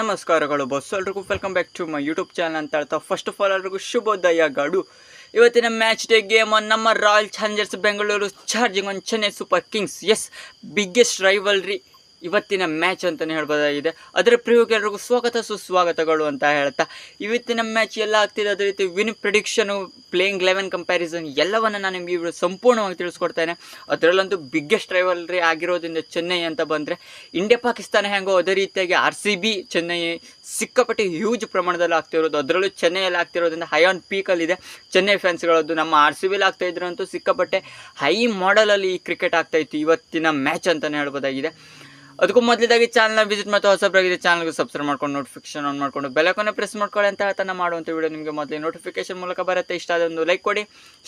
ನಮಸ್ಕಾರಗಳು ಬಸ್ ಎಲ್ರಿಗೂ welcome back to my YouTube channel ಅಂತ ಹೇಳ್ತಾ ಫಸ್ಟ್ ಆಫ್ ಆಲ್ ಎಲ್ರಿಗೂ ಶುಭೋದಯ ಗಾಡು. ಇವತ್ತಿನ ಮ್ಯಾಚ್ ಡೇ ಗೇಮ್ ನಮ್ಮ royal challengers Bengaluru charging on Chennai super kings as biggest rivalry ಇವತ್ತಿನ ಮ್ಯಾಚ್ ಅಂತಲೇ ಹೇಳ್ಬೋದಾಗಿದೆ. ಅದರ ಪ್ರಿಯೋಗ ಎಲ್ರಿಗೂ ಸ್ವಾಗತ, ಸುಸ್ವಾಗತಗಳು ಅಂತ ಹೇಳ್ತಾ, ಇವತ್ತಿನ ಮ್ಯಾಚ್ ಎಲ್ಲ ಆಗ್ತಿದೆ. ಅದೇ ರೀತಿ win prediction playing eleven comparison ಎಲ್ಲವನ್ನು ನಾನು ನಿಮಗೆ ಇವರು ಸಂಪೂರ್ಣವಾಗಿ ತಿಳಿಸ್ಕೊಡ್ತೇನೆ. ಅದರಲ್ಲಂತೂ ಬಿಗ್ಗೆಸ್ಟ್ ರೈವಲ್ರಿ ಆಗಿರೋದ್ರಿಂದ ಚೆನ್ನೈ ಅಂತ ಬಂದರೆ ಇಂಡಿಯಾ ಪಾಕಿಸ್ತಾನ ಹೆಂಗೋ ಅದೇ ರೀತಿಯಾಗಿ ಆರ್ ಸಿ ಬಿ ಚೆನ್ನೈ ಸಿಕ್ಕಾಪಟ್ಟೆ ಹ್ಯೂಜ್ ಪ್ರಮಾಣದಲ್ಲಿ ಆಗ್ತಿರೋದು. ಅದರಲ್ಲೂ ಚೆನ್ನೈಯಲ್ಲಿ ಆಗ್ತಿರೋದ್ರಿಂದ ಹೈ ಆನ್ ಪೀಕಲ್ಲಿದೆ ಚೆನ್ನೈ ಫ್ಯಾನ್ಸ್ಗಳದ್ದು ನಮ್ಮ ಆರ್ ಸಿ ಬಿಲಿ ಆಗ್ತಾ ಇದ್ರಂತೂ ಸಿಕ್ಕಾಪಟ್ಟೆ ಹೈ ಮಾಡಲಲ್ಲಿ ಈ ಕ್ರಿಕೆಟ್ ಆಗ್ತಾಯಿತ್ತು ಇವತ್ತಿನ ಮ್ಯಾಚ್ ಅಂತಲೇ ಹೇಳ್ಬೋದಾಗಿದೆ. ಅದಕ್ಕೂ ಮೊದಲಿದಾಗಿ ಚಾನಲ್ನ ವಿಸಿಟ್ ಮತ್ತು ಹೊಸಬ್ರಾಗಿದೆ ಚಾನಲ್ಗೆ ಸಬ್ಸ್ಕ್ರೈಬ್ ಮಾಡ್ಕೊಂಡು ನೋಟಿಫಿಕೇಶನ್ ಆನ್ ಮಾಡ್ಕೊಂಡು ಬೆಲಕನ್ನು ಪ್ರೆಸ್ ಮಾಡ್ಕೊಳ್ಳಿ ಅಂತ ಹೇಳ್ತಾ ನಾನು ಮಾಡುವಂಥ ವಿಡಿಯೋ ನಿಮಗೆ ಮೊದಲೇ ನೋಟಿಫಿಕೇಶನ್ ಮೂಲಕ ಬರುತ್ತೆ. ಇಷ್ಟ ಅದೊಂದು ಲೈಕ್ ಕೊಡಿ.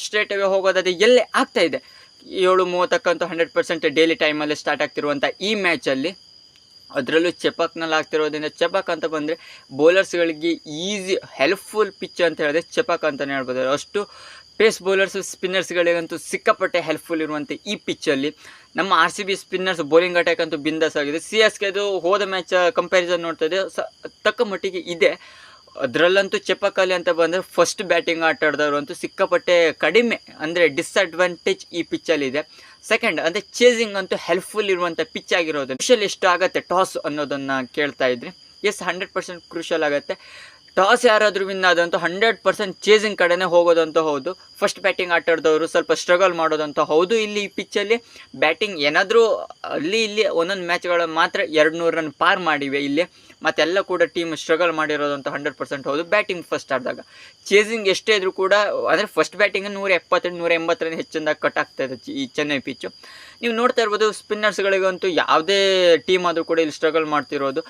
ಸ್ಟ್ರೇಟ್ ಅವೇ ಹೋಗೋದಾದ್ರೆ ಎಲ್ಲೇ ಆಗ್ತಾ ಇದೆ. ಏಳು ಮೂವತ್ತಕ್ಕಂತೂ ಹಂಡ್ರೆಡ್ ಪರ್ಸೆಂಟ್ ಡೈಲಿ ಟೈಮಲ್ಲಿ ಸ್ಟಾರ್ಟ್ ಆಗ್ತಿರುವಂಥ ಈ ಮ್ಯಾಚಲ್ಲಿ ಅದರಲ್ಲೂ ಚೆಪಾಕ್ನಲ್ಲಿ ಆಗ್ತಿರೋದ್ರಿಂದ ಚೆಪಾಕ್ ಅಂತ ಬಂದರೆ ಬೌಲರ್ಸ್ಗಳಿಗೆ ಈಸಿ ಹೆಲ್ಪ್ಫುಲ್ ಪಿಚ್ ಅಂತ ಹೇಳಿದ್ರೆ ಚೆಪಾಕ್ ಅಂತಲೇ ಹೇಳ್ಬೋದು. ಅಷ್ಟು ಪೇಸ್ ಬೌಲರ್ಸ್, ಸ್ಪಿನ್ನರ್ಸ್ಗಳಿಗಂತೂ ಸಿಕ್ಕಾಪಟ್ಟೆ ಹೆಲ್ಪ್ಫುಲ್ ಇರುವಂಥ ಈ ಪಿಚ್ಚಲ್ಲಿ ನಮ್ಮ R C B spinners bowling attack ಅಂತೂ ಬಿಂದಾಸ್ ಆಗಿದೆ. ಸಿ ಎಸ್ ಕೆದು ಹೋದ ಮ್ಯಾಚ್ ಕಂಪ್ಯಾರಿಸನ್ ನೋಡ್ತಾ ಇದೆ ಸ, ತಕ್ಕ ಮಟ್ಟಿಗೆ ಇದೆ. ಅದರಲ್ಲಂತೂ ಚೆಪ್ಪಕಾಲಿ ಅಂತ ಬಂದರೆ ಫಸ್ಟ್ ಬ್ಯಾಟಿಂಗ್ ಆಟ ಆಡಿದವರು ಅಂತೂ ಸಿಕ್ಕಾಪಟ್ಟೆ ಕಡಿಮೆ, ಅಂದರೆ ಡಿಸ್ಅಡ್ವಾಂಟೇಜ್ ಈ ಪಿಚ್ಚಲ್ಲಿದೆ ಸೆಕೆಂಡ್ ಅಂದರೆ ಚೇಸಿಂಗ್ ಅಂತೂ ಹೆಲ್ಪ್ಫುಲ್ ಇರುವಂಥ ಪಿಚ್ ಆಗಿರೋದು ಕ್ರೂಷಲ್ ಎಷ್ಟು ಆಗುತ್ತೆ ಟಾಸ್ ಅನ್ನೋದನ್ನು ಕೇಳ್ತಾ ಇದ್ರಿ. ಎಸ್ ಹಂಡ್ರೆಡ್ ಪರ್ಸೆಂಟ್ ಕ್ರೂಷಲ್ ಆಗುತ್ತೆ. ಟಾಸ್ ಯಾರಾದರೂ ವಿನ್ ಆದಂತೂ ಹಂಡ್ರೆಡ್ ಪರ್ಸೆಂಟ್ ಚೇಸಿಂಗ್ ಕಡೆನೇ ಹೋಗೋದಂತ ಹೌದು. ಫಸ್ಟ್ ಬ್ಯಾಟಿಂಗ್ ಆಟ ಆಡಿದವರು ಸ್ವಲ್ಪ ಸ್ಟ್ರಗಲ್ ಮಾಡೋದಂತ ಹೌದು ಇಲ್ಲಿ ಈ ಪಿಚ್ಚಲ್ಲಿ ಬ್ಯಾಟಿಂಗ್ ಏನಾದರೂ ಅಲ್ಲಿ ಇಲ್ಲಿ ಒಂದೊಂದು ಮ್ಯಾಚ್ಗಳ ಮಾತ್ರ ಎರಡು ನೂರು ರನ್ ಪಾರ್ ಮಾಡಿವೆ ಇಲ್ಲಿ. ಮತ್ತೆಲ್ಲ ಕೂಡ ಟೀಮ್ ಸ್ಟ್ರಗಲ್ ಮಾಡಿರೋದಂತ ಹಂಡ್ರೆಡ್ ಪರ್ಸೆಂಟ್ ಹೌದು. ಬ್ಯಾಟಿಂಗ್ ಫಸ್ಟ್ ಆಡಿದಾಗ. ಚೇಸಿಂಗ್ ಎಷ್ಟೇ ಇದ್ರೂ ಕೂಡ, ಅಂದರೆ ಫಸ್ಟ್ ಬ್ಯಾಟಿಂಗ್ ನೂರ ಎಪ್ಪತ್ತೆಂಟು ನೂರ ಎಂಬತ್ತರಿಂದ ಹೆಚ್ಚಿಂದ ಕಟ್ ಆಗ್ತಾ ಇದೆ ಈ ಚೆನ್ನೈ ಪಿಚ್ಚು ನೀವು ನೋಡ್ತಾ ಇರ್ಬೋದು ಸ್ಪಿನ್ನರ್ಸ್ಗಳಿಗಂತೂ ಯಾವುದೇ ಟೀಮ್ ಆದರೂ ಕೂಡ ಇಲ್ಲಿ ಸ್ಟ್ರಗಲ್ ಮಾಡ್ತಿರೋದು.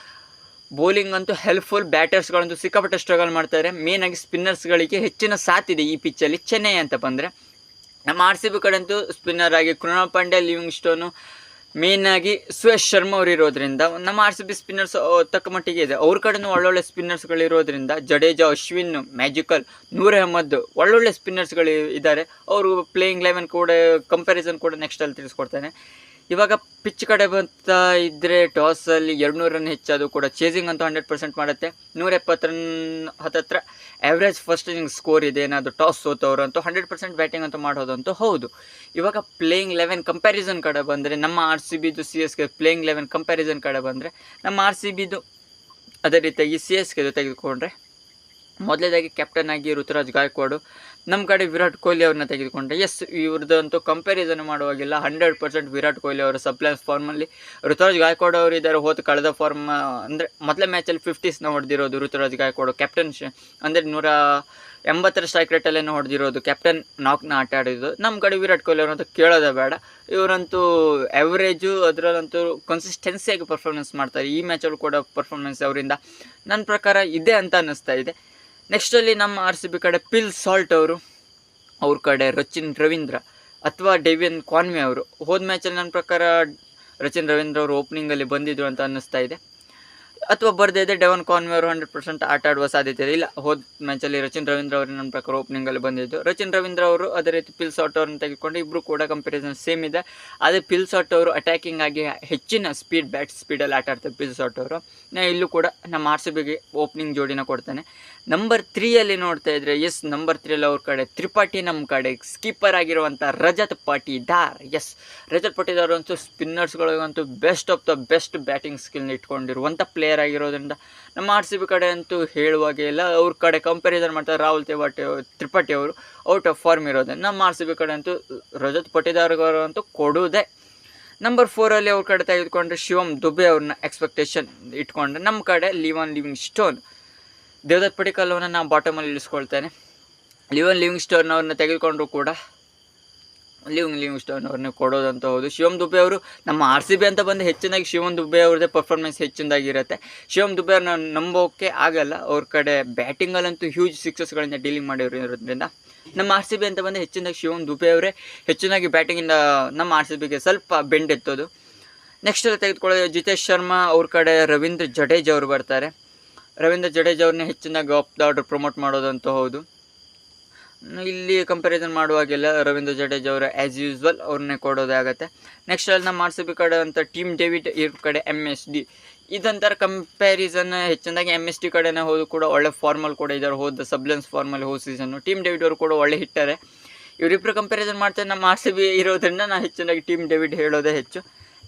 ಬೌಲಿಂಗ್ ಅಂತೂ ಹೆಲ್ಪ್ಫುಲ್ ಬ್ಯಾಟರ್ಸ್ಗಳಂತೂ ಸಿಕ್ಕಾಪಟ್ಟೆ ಸ್ಟ್ರಗಲ್ ಮಾಡ್ತಾರೆ. ಮೇನಾಗಿ ಸ್ಪಿನ್ನರ್ಸ್ಗಳಿಗೆ ಹೆಚ್ಚಿನ ಸಾಥಿದೆ ಈ ಪಿಚ್ಚಲ್ಲಿ ಚೆನ್ನೈ ಅಂತ ಬಂದರೆ. ನಮ್ಮ ಆರ್ ಸಿ ಬಿ ಕಡೆಂತೂ ಸ್ಪಿನ್ನರ್ ಆಗಿ Krunal Pandya living main ಆಗಿ ಸುಯೇಶ್ ಶರ್ಮಾ ಅವರು ಇರೋದ್ರಿಂದ, ನಮ್ಮ ಆರ್ ಸಿ ಬಿ ಸ್ಪಿನ್ನರ್ಸ್ ತಕ್ಕ ಮಟ್ಟಿಗೆ ಇದೆ. ಅವ್ರ ಕಡೆನೂ ಒಳ್ಳೊಳ್ಳೆ ಸ್ಪಿನ್ನರ್ಸ್ಗಳಿರೋದ್ರಿಂದ ಜಡೇಜಾ ಅಶ್ವಿನ್ ಮ್ಯಾಜಿಕಲ್ ನೂರ್ ಅಹಮದ್ ಒಳ್ಳೊಳ್ಳೆ ಸ್ಪಿನ್ನರ್ಸ್ಗಳು ಇದ್ದಾರೆ. ಅವರು ಪ್ಲೇಯಿಂಗ್ ಲೆವೆನ್ ಕೂಡ ಕಂಪ್ಯಾರಿಸನ್ ಕೂಡ ನೆಕ್ಸ್ಟಲ್ಲಿ ತಿಳಿಸ್ಕೊಡ್ತಾನೆ. ಇವಾಗ ಪಿಚ್ ಕಡೆ ಬಂತ ಇದ್ದರೆ ಟಾಸಲ್ಲಿ ಎರಡು ನೂರು ರನ್ ಹೆಚ್ಚದು ಕೂಡ ಚೇಸಿಂಗ್ ಅಂತೂ ಹಂಡ್ರೆಡ್ ಪರ್ಸೆಂಟ್ ಮಾಡುತ್ತೆ. ನೂರ ಎಪ್ಪತ್ತು ರನ್ ಹತ್ತತ್ರ ಆ್ಯಾವ್ರೇಜ್ ಫಸ್ಟ್ ಇನಿಂಗ್ ಸ್ಕೋರ್ ಇದೆ, ಏನಾದರೂ ಟಾಸ್ ಸೋತವರು ಅಂತೂ ಹಂಡ್ರೆಡ್ ಪರ್ಸೆಂಟ್ ಬ್ಯಾಟಿಂಗ್ ಅಂತೂ ಮಾಡೋದಂತೂ ಹೌದು. ಇವಾಗ ಪ್ಲೇಯಿಂಗ್ ಲೆವೆನ್ ಕಂಪ್ಯಾರಿಸನ್ ಕಡೆ ಬಂದರೆ, ನಮ್ಮ R C ಬಿದು C S K playing eleven comparison ಕಡೆ ಬಂದರೆ, ನಮ್ಮ ಆರ್ ಸಿ ಬಿದು ಅದೇ ರೀತಿಯಾಗಿ ಸಿ ಎಸ್ ಕೆದು ತೆಗೆದುಕೊಂಡ್ರೆ ಮೊದಲೇದಾಗಿ ಕ್ಯಾಪ್ಟನ್ ಆಗಿ ಋತುರಾಜ್ ಗಾಯಕ್ವಾಡ್ ನಮ್ಮ ಕಡೆ ವಿರಾಟ್ ಕೊಹ್ಲಿ ಅವ್ರನ್ನ ತೆಗೆದುಕೊಂಡೆ ಎಸ್ ಇವ್ರದ್ದಂತೂ ಕಂಪ್ಯಾರಿಸನ್ ಮಾಡುವಾಗಿಲ್ಲ ಹಂಡ್ರೆಡ್ ಪರ್ಸೆಂಟ್ ವಿರಾಟ್ ಕೊಹ್ಲಿ ಅವರ ಸಪ್ಲೈನ್ಸ್ ಫಾರ್ಮಲ್ಲಿ ಋತುರಾಜ್ ಗಾಯಕ್ವಾಡ್ ಅವರು ಇದ್ದಾರೆ, ಹೋದ ಕಳೆದ ಫಾರ್ಮ್ ಅಂದರೆ ಮೊದಲ ಮ್ಯಾಚಲ್ಲಿ ಫಿಫ್ಟೀಸ್ನ ಹೊಡೆದಿರೋದು ಋತುರಾಜ್ ಗಾಯಕ್ವಾಡ್. ಕ್ಯಾಪ್ಟನ್ ಅಂದರೆ ನೂರ ಎಂಬತ್ತರ ಸ್ಟ್ರೈಕ್ ರೇಟಲ್ಲೇನೋ ಹೊಡೆದಿರೋದು. ಕ್ಯಾಪ್ಟನ್ ನಾಕ್ನ ಆಟ ಆಡಿದ್ದು. ನಮ್ಮ ಕಡೆ ವಿರಾಟ್ ಕೊಹ್ಲಿ ಅವರಂತೂ ಕೇಳೋದೇ ಬೇಡ. ಇವರಂತೂ ಎವ್ರೇಜು ಅದರಲ್ಲಂತೂ ಕನ್ಸಿಸ್ಟೆನ್ಸಿಯಾಗಿ ಪರ್ಫಾರ್ಮೆನ್ಸ್ ಮಾಡ್ತಾರೆ. ಈ ಮ್ಯಾಚಲ್ಲೂ ಕೂಡ ಪರ್ಫಾರ್ಮೆನ್ಸ್ ಅವರಿಂದ ನನ್ನ ಪ್ರಕಾರ ಇದೆ ಅಂತ ಅನ್ನಿಸ್ತಾ ಇದೆ. ನೆಕ್ಸ್ಟಲ್ಲಿ ನಮ್ಮ ಆರ್ ಸಿ ಬಿ ಕಡೆ ಪಿಲ್ ಸಾಲ್ಟ್ ಅವರು, ಅವ್ರ ಕಡೆ ರಚಿನ್ ರವೀಂದ್ರ ಅಥವಾ ಡೇವಿಯನ್ ಕ್ವಾನ್ವೆ ಅವರು. ಹೋದ ಮ್ಯಾಚಲ್ಲಿ ನನ್ನ ಪ್ರಕಾರ ರಚಿನ್ ರವೀಂದ್ರ ಅವರು ಓಪನಿಂಗಲ್ಲಿ ಬಂದಿದ್ರು ಅಂತ ಅನ್ನಿಸ್ತಾ ಇದೆ. ಅಥವಾ ಬರ್ದೇ ಇದೆ ಡೆವನ್ ಕಾನ್ವೆ ಅವರು ಹಂಡ್ರೆಡ್ ಪರ್ಸೆಂಟ್ ಆಟ ಆಡುವ ಸಾಧ್ಯತೆ ಇದೆ. ಇಲ್ಲ, ಹೋದ ಮ್ಯಾಚಲ್ಲಿ ರಚಿನ್ ರವೀಂದ್ರ ಅವರು ನನ್ನ ಪ್ರಕಾರ ಓಪನಿಂಗಲ್ಲಿ ಬಂದಿದ್ದು. ರಚಿನ್ ರವೀಂದ್ರ ಅವರು ಅದೇ ರೀತಿ ಪಿಲ್ ಸಾಟ್ ಅವ್ರನ್ನ ತೆಗೆದುಕೊಂಡು ಇಬ್ಬರು ಕೂಡ ಕಂಪ್ಯಾರಿಸನ್ ಸೇಮ್ ಇದೆ. ಅದೇ ಪಿಲ್ ಸಾಟ್ ಅವರು ಅಟ್ಯಾಕಿಂಗ್ ಆಗಿ ಹೆಚ್ಚಿನ ಸ್ಪೀಡ್ ಬ್ಯಾಟ್ ಸ್ಪೀಡಲ್ಲಿ ಆಟ ಆಡ್ತಾರೆ ಪಿಲ್ ಸಾಟ್ ಅವರು. ನಾ ಇಲ್ಲೂ ಕೂಡ ನಮ್ಮ ಆರ್ ಸಿ ಬಿಗೆ ಓಪನಿಂಗ್ ಜೋಡಿನ ಕೊಡ್ತಾನೆ. ನಂಬರ್ ತ್ರೀಯಲ್ಲಿ ನೋಡ್ತಾ ಇದ್ರೆ ಎಸ್ ನಂಬರ್ ತ್ರೀಯಲ್ಲಿ ಅವ್ರ ಕಡೆ ತ್ರಿಪಾಠಿ ನಮ್ಮ ಕಡೆ ಸ್ಕೀಪರ್ ಆಗಿರುವಂಥ ರಜತ್ ಪಾಟಿದಾರ್. ಎಸ್ ರಜತ್ ಪಾಟಿದಾರ್ ಅಂತೂ ಸ್ಪಿನ್ನರ್ಸ್ಗಳಿಗಂತೂ best of the best batting ಸ್ಕಿಲ್ನ ಇಟ್ಕೊಂಡಿರುವಂಥ ಪ್ಲೇಯರ್ ಆಗಿರೋದ್ರಿಂದ ನಮ್ಮ ಆರ್ ಸಿ ಬಿ ಕಡೆ ಅಂತೂ ಹೇಳುವಾಗೆ ಇಲ್ಲ. ಅವ್ರ ಕಡೆ ಕಂಪ್ಯಾರಿಸನ್ ಮಾಡ್ತಾರೆ ರಾಹುಲ್ ತ್ರಿಪಾಠಿ ತ್ರಿಪಾಠಿ ಅವರು ಔಟ್ ಆಫ್ ಫಾರ್ಮ್ ಇರೋದೆ ನಮ್ಮ ಆರ್ ಸಿ ಬಿ ಕಡೆ ಅಂತೂ ರಜತ್ ಪಟ್ಟಿದಾರ್ಗವರು ಅಂತೂ ಕೊಡುವುದೇ. ನಂಬರ್ ಫೋರಲ್ಲಿ ಅವ್ರ ಕಡೆ ತೆಗೆದುಕೊಂಡ್ರೆ ಶಿವಮ್ ದುಬೆ ಅವ್ರನ್ನ ಎಕ್ಸ್ಪೆಕ್ಟೇಷನ್ ಇಟ್ಕೊಂಡ್ರೆ ನಮ್ಮ ಕಡೆ ಲಿವನ್ ಲಿವಿಂಗ್ ಸ್ಟೋನ್ ದೇವದತ್ ಪಟಿಕಲ್ ಅವನ್ನ ನಾವು ಬಾಟಮಲ್ಲಿ ಇಳಿಸ್ಕೊಳ್ತೇನೆ. ಲಿವನ್ ಲಿವಿಂಗ್ ಸ್ಟೋನ್ ಅವ್ರನ್ನ ತೆಗೆದುಕೊಂಡ್ರು ಕೂಡ ಲಿವಿಂಗ್ ಲಿವಿಂಗ್ ಸ್ಟೋನ್ ಅವ್ರನ್ನ ಕೊಡೋದಂತ ಹೌದು. ಶಿವಮ್ ದುಬೆ ಅವರು ನಮ್ಮ ಆರ್ ಸಿ ಬಿ ಅಂತ ಬಂದು ಹೆಚ್ಚಿನಾಗಿ ಶಿವಮ್ ದುಬೆ ಅವ್ರದ್ದೇ ಪರ್ಫಾರ್ಮೆನ್ಸ್ ಹೆಚ್ಚಿನದಾಗಿರುತ್ತೆ. ಶಿವಮ್ ದುಬೆ ಅವ್ರನ್ನ ನಂಬೋಕ್ಕೆ ಆಗಲ್ಲ. ಅವ್ರ ಕಡೆ ಬ್ಯಾಟಿಂಗಲ್ಲಂತೂ ಹ್ಯೂಜ್ ಸಿಕ್ಸಸ್ಗಳಿಂದ ಡೀಲಿಂಗ್ ಮಾಡಿರೋದ್ರಿಂದ ನಮ್ಮ ಆರ್ ಸಿ ಬಿ ಅಂತ ಬಂದು ಹೆಚ್ಚಿನಾಗಿ ಶಿವಮ್ ದುಬೆ ಅವರೇ ಹೆಚ್ಚಿನಾಗಿ ಬ್ಯಾಟಿಂಗಿಂದ ನಮ್ಮ ಆರ್ ಸಿ ಬಿಗೆ ಸ್ವಲ್ಪ ಬೆಂಡ್ ಎತ್ತೋದು. ನೆಕ್ಸ್ಟ್ ತೆಗೆದುಕೊಳ್ಳೋದು ಜಿತೇಶ್ ಶರ್ಮಾ, ಅವ್ರ ಕಡೆ ರವೀಂದ್ರ ಜಡೇಜ್ ಅವರು ಬರ್ತಾರೆ. ರವೀಂದ್ರ ಜಡೇಜ್ ಅವ್ರನ್ನ ಹೆಚ್ಚಿನಾಗಿ ಆಫ್ ದ ಆರ್ಡರ್ ಪ್ರಮೋಟ್ ಮಾಡೋದಂತೂ ಹೌದು. ಇಲ್ಲಿ ಕಂಪ್ಯಾರಿಸನ್ ಮಾಡುವಾಗೆಲ್ಲ ರವೀಂದ್ರ ಜಡೇಜ್ ಅವರ ಆ್ಯಸ್ ಯೂಸ್ವಲ್ ಅವ್ರನ್ನೇ ಕೊಡೋದೇ ಆಗುತ್ತೆ. ನೆಕ್ಸ್ಟ್ ಅಲ್ಲಿ ನಮ್ಮ ಆರ್ ಕಡೆ ಅಂತ ಟೀಮ್ ಡೇವಿಡ್ ಇವ್ರ ಕಡೆ ಎಂ ಎಸ್ ಡಿ ಇದೊಂಥರ ಕಂಪ್ಯಾರಿಸನ್ ಹೆಚ್ಚಿನದಾಗಿ ಎಂ ಎಸ್ ಡಿ ಕಡೆನೇ ಹೋದ್ರು ಕೂಡ ಒಳ್ಳೆ ಫಾರ್ಮಲ್ ಕೂಡ ಇದ್ದಾರೆ ಹೋದ ಸಬ್ಲೆನ್ಸ್ ಫಾರ್ಮಲ್ ಹೋದ ಸೀಸನ್ನು ಟೀಮ್ ಡೇವಿಡ್ ಅವರು ಕೂಡ ಒಳ್ಳೆ ಹಿಟ್ಟಾರೆ ಇವರಿಬ್ಬರು ಕಂಪ್ಯಾರಿಸನ್ ಮಾಡ್ತಾರೆ ನಮ್ಮ ಆರ್ ಸಿ ಬಿ ಇರೋದ್ರಿಂದ ನಾನು ಹೆಚ್ಚಿನಾಗಿ ಟೀಮ್ ಡೇವಿಡ್ ಹೇಳೋದೇ ಹೆಚ್ಚು.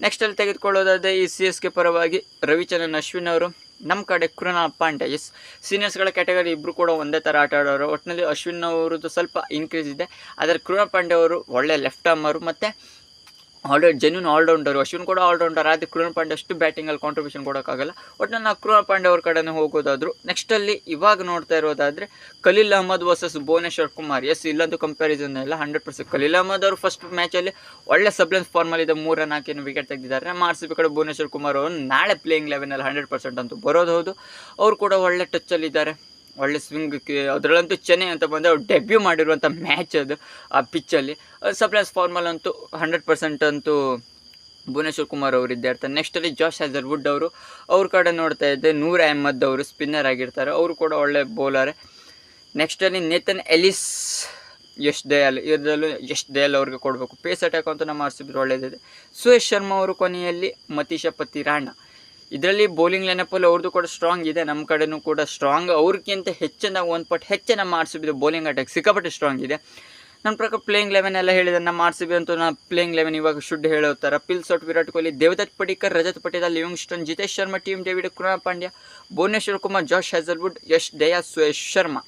ನೆಕ್ಸ್ಟಲ್ಲಿ ತೆಗೆದುಕೊಳ್ಳೋದಾದರೆ ಈ ಸಿ ಎಸ್ ಕೆ ಪರವಾಗಿ ರವಿಚಂದ್ರನ್, ಅಶ್ವಿನ್ ಅವರು. ನಮ್ಮ ಕಡೆ ಕೃಣಾಲ್ ಪಾಂಡೆ ಎಸ್ ಸೀನಿಯರ್ಸ್ಗಳ ಕ್ಯಾಟಗರಿ ಇಬ್ಬರು ಕೂಡ ಒಂದೇ ಥರ ಆಟ ಆಡೋರು. ಒಟ್ಟಿನಲ್ಲಿ ಅಶ್ವಿನ್ ಅವರದ್ದು ಸ್ವಲ್ಪ ಇನ್ಕ್ರೀಸ್ ಇದೆ. ಆದರೆ ಕೃಣಾಲ್ ಪಾಂಡೆ ಅವರು ಒಳ್ಳೆ ಲೆಫ್ಟ್ ಆರ್ಮರು ಮತ್ತು ಆಲ್ರೌಂಡ್ ಜೆನ್ಯೂನ್ ಆಲ್ರೌಂಡರು ಅಶ್ವಿನ್ ಕೂಡ ಆಲ್ರೌಂಡರ್ ಆದರೆ ಕೃಣ್ ಪಾಂಡೆ ಅಷ್ಟು ಬ್ಯಾಟಿಂಗಲ್ಲಿ ಕಾಂಟ್ರಿಬ್ಯೂಷನ್ ಕೊಡೋಕ್ಕಾಗಲ್ಲ. ಒಟ್ಟು ನಾನು ಕೃಣ್ ಪಾಂಡೆ ಅವ್ರ ಕಡೆನೇ ಹೋಗೋದಾದ್ರು. ನೆಕ್ಸ್ಟಲ್ಲಿ ಇವಾಗ ನೋಡ್ತಾ ಇರೋದಾದರೆ ಖಲೀಲ್ ಅಹಮದ್ ವರ್ಸಸ್ ಭುವನೇಶ್ವರ್ ಕುಮಾರ್ ಎಸ್ ಇಲ್ಲಂತೂ ಕಂಪ್ಯಾರಿಸನ್ ಎಲ್ಲ ಹಂಡ್ರೆಡ್ ಪರ್ಸೆಂಟ್ ಖಲೀಲ್ ಅಹಮದ್ ಅವರು ಫಸ್ಟ್ ಮ್ಯಾಚಲ್ಲಿ ಒಳ್ಳೆ ಸಬ್ಲೆನ್ಸ್ ಫಾರ್ಮಲ್ಲಿದೆ ಮೂರ ನಾಲ್ಕೇನು ವಿಕೆಟ್ ತೆಗೆದಿದ್ದಾರೆ. ಆರ್ ಸಿ ಬಿ ಕಡೆ ಭುವನೇಶ್ವರ್ ಕುಮಾರ್ ಅವರು ನಾಳೆ ಪ್ಲೇಯಿಂಗ್ ಲೆವೆನಲ್ಲಿ ಹಂಡ್ರೆಡ್ ಪರ್ಸೆಂಟ್ ಅಂತೂ ಬರೋದು ಹೌದು. ಅವರು ಕೂಡ ಒಳ್ಳೆ ಟಚ್ಚಲ್ಲಿದ್ದಾರೆ ಒಳ್ಳೆ ಸ್ವಿಂಗ್ ಅದರಲ್ಲಂತೂ ಚೆನ್ನೈ ಅಂತ ಬಂದರೆ ಅವ್ರು ಡೆಬ್ಯೂ ಮಾಡಿರುವಂಥ ಮ್ಯಾಚ್ ಅದು, ಆ ಪಿಚ್ಚಲ್ಲಿ ಸಪ್ಲೈಸ್ ಫಾರ್ಮಲ್ ಅಂತೂ ಹಂಡ್ರೆಡ್ ಪರ್ಸೆಂಟ್ ಅಂತೂ ಭುವನೇಶ್ವರ್ ಕುಮಾರ್ ಅವರು ಇದ್ದೇ ಇರ್ತಾರೆ ನೆಕ್ಸ್ಟಲ್ಲಿ ಜಾಶ್ ಹ್ಯಾಸರ್ ವುಡ್ ಅವರು, ಅವ್ರ ಕಡೆ ನೋಡ್ತಾ ಇದ್ದೆ ನೂರ್ ಅಹಮದ್ ಅವರು ಸ್ಪಿನ್ನರ್ ಆಗಿರ್ತಾರೆ. ಅವರು ಕೂಡ ಒಳ್ಳೆ ಬೌಲರೇ ನೆಕ್ಸ್ಟಲ್ಲಿ ನೇತನ್ ಎಲಿಸ್ ಯಶ್ ದಯಾಲ್ ಇದರಲ್ಲೂ ಯಶ್ ದಯಾಲ್ ಅವ್ರಿಗೆ ಕೊಡಬೇಕು. ಪೇಸ್ ಅಟ್ಯಾಕ್ ಅಂತ ನಮ್ಮ ಆರ್ ಸಿ ಬಿ ಒಳ್ಳೆಯದಿದೆ ಸುರೇಶ್ ಶರ್ಮಾ ಅವರು ಕೊನೆಯಲ್ಲಿ, ಮತೀಶ ಪತಿರಾಣ ಇದರಲ್ಲಿ ಬೌಲಿಂಗ್ ಲೈನಪ್ಪಲ್ಲಿ ಅವ್ರದ್ದು ಕೂಡ ಸ್ಟ್ರಾಂಗ್ ಇದೆ ನಮ್ಮ ಕಡೆನೂ ಕೂಡ ಸ್ಟ್ರಾಂಗ್ ಅವ್ರಿಗಿಂತ ಹೆಚ್ಚಿನ ಒಂದು ಪಟ್ ಹೆಚ್ಚಿನ ಮಾಡಿಸಿಬಿದ್ದು ಬೌಲಿಂಗ್ ಅಟ್ಯಾಕ್ ಸಿಕ್ಕಾಪಟ್ಟೆ ಸ್ಟ್ರಾಂಗ್ ಇದೆ. ನನ್ನ ಪ್ರಕಾರ ಪ್ಲೇಯಿಂಗ್ ಲೆವೆನ್ ಎಲ್ಲ ಹೇಳಿದೆ ನಮ್ಮ ಆರ್ ಸಿ ಬಿ ಅಂತೂ ನಾ ಪ್ಲೇಯಿಂಗ್ ಲೆವೆನ್ ಇವಾಗ ಶುಡ್ ಹೇಳೋ ಥರ. Phil Salt Virat Kohli, Devdutt Padikkal, Rajat Patel Livingstone Jitesh Sharma Tim David Krunal Pandya Bhuvneshwar Kumar Josh Hazlewood Yash Dayal, Suyash Sharma.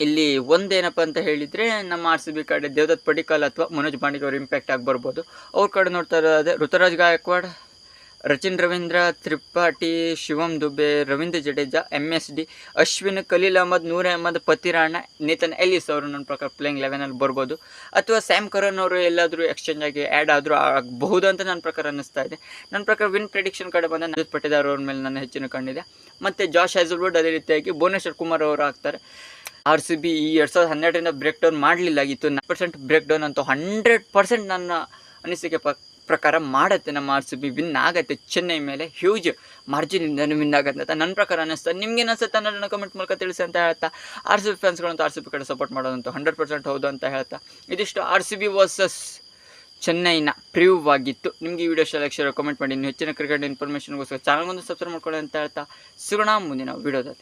ಇಲ್ಲಿ ಒಂದೇನಪ್ಪ ಅಂತ ಹೇಳಿದರೆ ನಮ್ಮ ಆರ್ ಸಿ ಬಿ ಕಡೆ ದೇವದತ್ ಪಡಿಕಲ್ ಅಥವಾ ಮನೋಜ್ ಪಾಂಡಿಕ್ ಅವ್ರ ಇಂಪ್ಯಾಕ್ಟ್ ಆಗಿ ಬರ್ಬೋದು ಅವ್ರ ಕಡೆ ನೋಡ್ತಾ ಇರೋದೇ Ruturaj Gaikwad Rachin Ravindra, Tripathi Shivam Dube, Ravindra Jadeja M S D Ashwin Khaleel Ahmed, Noor Ahmad Pathirana Nathan Ellis ಅವರು ನನ್ನ ಪ್ರಕಾರ ಪ್ಲೇಯಿಂಗ್ ಲೆವೆನಲ್ಲಿ ಬರ್ಬೋದು. ಅಥವಾ ಸ್ಯಾಮ್ ಕರನ್ ಅವರು ಎಲ್ಲಾದರೂ ಎಕ್ಸ್ಚೇಂಜ್ ಆಗಿ ಆ್ಯಡ್ ಆದರೂ ಆಗಬಹುದು ಅಂತ ನನ್ನ ಪ್ರಕಾರ ಅನ್ನಿಸ್ತಾ ಇದೆ. ನನ್ನ ಪ್ರಕಾರ ವಿನ್ ಪ್ರೆಡಿಕ್ಷನ್ ಕಡೆ ಬಂದ ನಜತ್ ಪಟ್ಟಿದಾರ್ ಅವ್ರ ಮೇಲೆ ನನ್ನ ಹೆಚ್ಚಿನ ಕಂಡಿದೆ ಮತ್ತು ಜಾಶ್ ಹ್ಯಾಸಲ್ವುಡ್ ಅದೇ ರೀತಿಯಾಗಿ ಭುವನೇಶ್ವರ್ ಕುಮಾರ್ ಅವರು ಆಗ್ತಾರೆ. ಆರ್ ಸಿ ಬಿ ಈ ಎರಡು ಸಾವಿರದ ಹನ್ನೆರಡರಿಂದ ಬ್ರೇಕ್ ಡೌನ್ ಮಾಡಲಿಲ್ಲ ಆಗಿತ್ತು. ನೈನ್ ಪರ್ಸೆಂಟ್ ಬ್ರೇಕ್ ಡೌನ್ ಅಂತೂ ಹಂಡ್ರೆಡ್ ಪರ್ಸೆಂಟ್ ನನ್ನ ಅನಿಸಿಕೆ ಪ ಪ್ರಕಾರ ಮಾಡುತ್ತೆ, ನಮ್ಮ ಆರ್ ಸಿ ಬಿ ವಿನ್ ಆಗುತ್ತೆ. ಚೆನ್ನೈ ಮೇಲೆ ಹ್ಯೂಜ್ ಮಾರ್ಜಿನಿಂದ ವಿನ್ ಆಗುತ್ತೆ ಅಂತ ನನ್ನ ಪ್ರಕಾರ ಅನ್ನಿಸ್ತಾ ನಿಮ್ಗೆ ಅನಿಸುತ್ತೆ ಅನ್ನೋದನ್ನ ಕಮೆಂಟ್ ಮೂಲಕ ತಿಳಿಸಿ ಅಂತ ಹೇಳ್ತಾ. ಆರ್ ಸಿ ಬಿ ಫ್ಯಾನ್ಸ್ಗಳಂತೂ ಆರ್ ಸಿ ಬಿ ಕಡೆ ಸಪೋರ್ಟ್ ಮಾಡೋದಂತ ಹಂಡ್ರೆಡ್ ಪರ್ಸೆಂಟ್ ಹೌದು ಅಂತ ಹೇಳ್ತಾ. ಇದಿಷ್ಟು ಆರ್ ಸಿ ಬಿ ವರ್ಸಸ್ ಚೆನ್ನೈನ ಪ್ರಿವ್ ಆಗಿತ್ತು. ನಿಮಗೆ ಈ ವಿಡಿಯೋ ಸೆಲೆಕ್ಷನ್ ಕಮೆಂಟ್ ಮಾಡಿ. ಇನ್ನು ಹೆಚ್ಚಿನ ಕ್ರಿಕೆಟ್ ಇನ್ಫಾರ್ಮೇಷನ್ಗೋಸ್ಕರ ಚಾನಲ್ಗೊಂದು ಸಬ್ಸ್ಕ್ರೈಬ್ ಮಾಡ್ಕೊಳ್ಳಿ ಅಂತ ಹೇಳ್ತಾ. ಸಿಗೋಣ ಮುಂದಿನ ವಿಡಿಯೋದಲ್ಲಿ